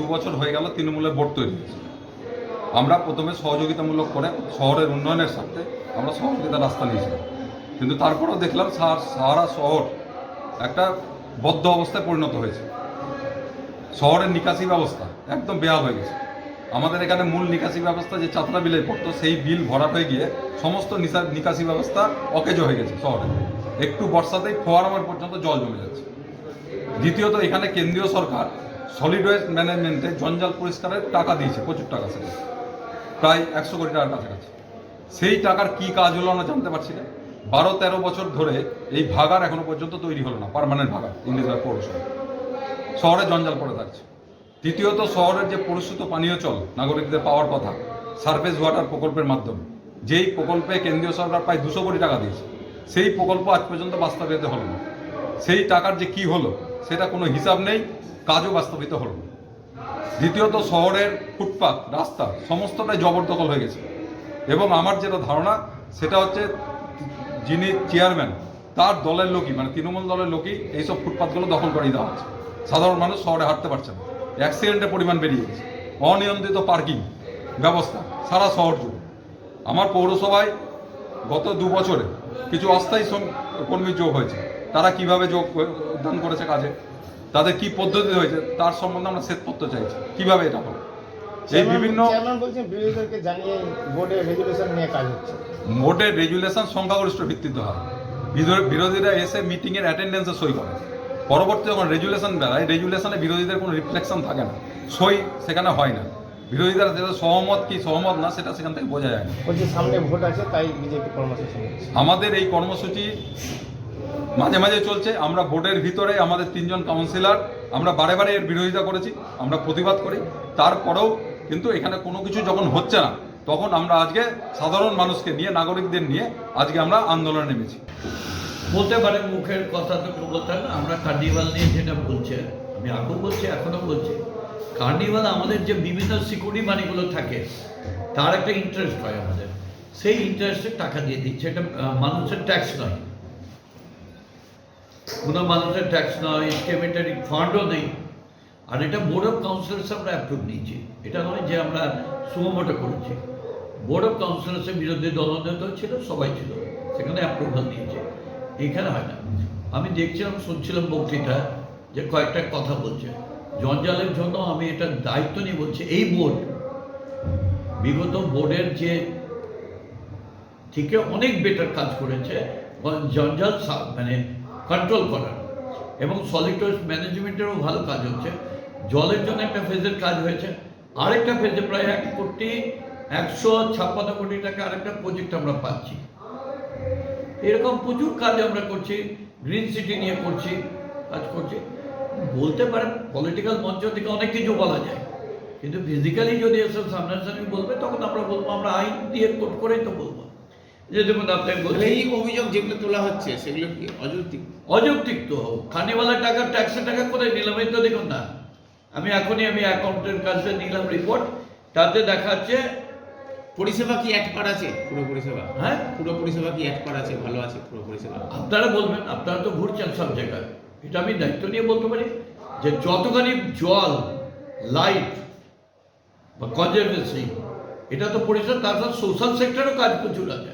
দু বছর হয়ে গেল তৃণমূলের বোর্ড তৈরি হয়েছে। আমরা প্রথমে সহযোগিতামূলক করে শহরের উন্নয়নের স্বার্থে আমরা সহযোগিতার রাস্তা নিয়েছিলাম। কিন্তু তারপরেও দেখলাম সারা শহর একটা বদ্ধ অবস্থায় পরিণত হয়েছে। শহরের নিকাশি ব্যবস্থা একদম বেয়া হয়ে গেছে। আমাদের এখানে মূল নিকাশি ব্যবস্থা যে চাতরা বিলে পড়তো, সেই বিল ভরা হয়ে গিয়ে সমস্ত নিকাশি ব্যবস্থা অকেজ হয়ে গেছে শহরে। একটু বর্ষাতেই ফোয়ারামার পর্যন্ত জল জমে যাচ্ছে। দ্বিতীয়ত এখানে কেন্দ্রীয় সরকার সলিড ওয়েস্ট ম্যানেজমেন্টে জঞ্জাল পরিষ্কারের টাকা দিয়েছে, প্রচুর টাকা সেটা। প্রায় একশো কোটি টাকার কাছাকাছি। সেই টাকার কি কাজ হলো আমরা জানতে পারছি না। বারো তেরো বছর ধরে এই ভাগার এখনও পর্যন্ত তৈরি হলো না পার্মানেন্ট ভাগার ইন্ডিয়া পৌরসভা। শহরে জঞ্জাল পড়ে থাকছে। তৃতীয়ত, শহরের যে পরিশ্রুত পানীয় জল নাগরিকদের পাওয়ার কথা সারফেস ওয়াটার প্রকল্পের মাধ্যমে, যেই প্রকল্পে কেন্দ্রীয় সরকার প্রায় দুশো কোটি টাকা দিয়েছে, সেই প্রকল্প আজ পর্যন্ত বাস্তবায়িত হলো না। সেই টাকার যে কি হলো, সেটা কোনো হিসাব নেই। কাজও বাস্তবিত হলো দ্বিতীয়ত শহরের ফুটপাত, রাস্তা, সমস্তটাই জবরদখল হয়ে গেছে। এবং আমার যেটা ধারণা, সেটা হচ্ছে যিনি চেয়ারম্যান, তার দলের লোকই মানে তৃণমূল দলের লোকই এইসব ফুটপাতগুলো দখল করে দেওয়া হচ্ছে। সাধারণ মানুষ শহরে হাঁটতে পারছে না। অ্যাক্সিডেন্টের পরিমাণ বেরিয়ে গেছে। অনিয়ন্ত্রিত পার্কিং ব্যবস্থা সারা শহর জুড়ে। আমার পৌরসভায় গত দু বছরে কিছু অস্থায়ী কর্মী যোগ হয়েছে। তারা কীভাবে যোগ দান করেছে কাজে? তাদের কি পদ্ধতি হয়েছে তার সম্বন্ধে আমরা শ্বেতপত্র চাইছি। কীভাবে এটা হলো এই বিভিন্ন বোর্ডে রেজুলেশন সংখ্যাগরিষ্ঠ ভিত্তিতে হয়। বিরো- বিরোধীরা এসে মিটিংয়ের অ্যাটেন্ডেন্সে সই করে। পরবর্তী যখন রেজুলেশন বেড়ায় রেজুলেশনে বিরোধীদের কোনো রিফ্লেকশন থাকে না। সই সেখানে হয় না। বিরোধীরা যেটা সহমত কি সহমত না সেটা সেখান থেকে বোঝা যায় না। সামনে ভোট আছে তাই বিজেপি কর্মসূচি আমাদের এই কর্মসূচি মাঝে মাঝে চলছে, আমরা বোর্ডের ভিতরে আমাদের তিনজন কাউন্সিলর আমরা বারে বারে এর বিরোধিতা করেছি, আমরা প্রতিবাদ করি। তারপরেও কিন্তু এখানে কোনো কিছু যখন হচ্ছে না, তখন আমরা আজকে সাধারণ মানুষকে নিয়ে, নাগরিকদের নিয়ে আজকে আমরা আন্দোলনে নেমেছি। বলতে পারে মুখের কথা তো কেউ বলতে না, আমরা কার্নিভাল নিয়ে যেটা বলছে, আমি আগেও বলছি, এখনও বলছি। কার্নিভাল আমাদের যে বিভিন্ন সিকিউরিটি মানিগুলো থাকে, তার একটা ইন্টারেস্ট হয় আমাদের। সেই ইন্টারেস্টের টাকা দিয়ে দিচ্ছে, এটা মানুষের ট্যাক্স নয়। কোনো মানুষের ট্যাক্স নয় স্টেমেটারি ফান্ডও নেই। আর এটা বোর্ড অফ কাউন্সিলর্স আমরা অ্যাপ্রুভ নিয়েছি। এটা নয় যে আমরা সুমোটো করেছি। বোর্ড অফ কাউন্সিলর্সের বিরুদ্ধে দলনেতা ছিল, সবাই ছিল। সেখানে অ্যাপ্রুভাল দিয়েছে এখানে হয় না। আমি দেখছিলাম শুনছিলাম বক্তৃতা যে কয়েকটা কথা বলছে। জঞ্জালের জন্য আমি এটা দায়িত্ব নিয়ে বলছি, এই বোর্ড বিগত বোর্ডের যে থেকে অনেক বেটার কাজ করেছে। জঞ্জাল মানে কন্ট্রোল করার এবং সলিড ওয়েস্ট ম্যানেজমেন্টেরও ভালো কাজ হচ্ছে। জলের জন্য একটা ফেজের কাজ হয়েছে। আরেকটা ফেজে প্রায় এক কোটি একশো ছাপ্পান্ন কোটি টাকা আরেকটা প্রজেক্ট আমরা পাচ্ছি। এরকম প্রচুর কাজ আমরা করছি গ্রিন সিটি নিয়ে করছি, কাজ করছি। বলতে পারেন পলিটিক্যাল মঞ্চ থেকে অনেক কিছু বলা যায়। কিন্তু ফিজিক্যালি যদি এসব সামনাসামনি বলবে, তখন আমরা বলব, আমরা আইন দিয়ে কোর্ট করেই তো বলব। যে দেখুন আপনাকে বলছি। এই অভিযোগ যেগুলো তোলা হচ্ছে সেগুলো কি অযৌক্তিক? অযৌক্তিক তো। খানিওয়ালা টাকা ট্যাক্সের টাকা করে নিলাম? এই তো দেখুন না। আমি এখনই আমি অ্যাকাউন্টের কাছে নিলাম রিপোর্ট তাতে দেখাচ্ছে পরিষেবা কি অ্যাড করা আছে? পুরো পরিষেবা? হ্যাঁ? পুরো পরিষেবা কি অ্যাড করা আছে? ভালো আছে পুরো পরিষেবা? আপনারা বলবেন আপনারা তো ঘুরছেন সব জায়গায়। এটা আমি দায়িত্ব নিয়ে বলতে পারি যে যতখানি জল লাইট বা কনজারভেন্সি এটা তো পরিষেবা তার সাথে সোশ্যাল সেক্টরেও কাজ প্রচুর আছে।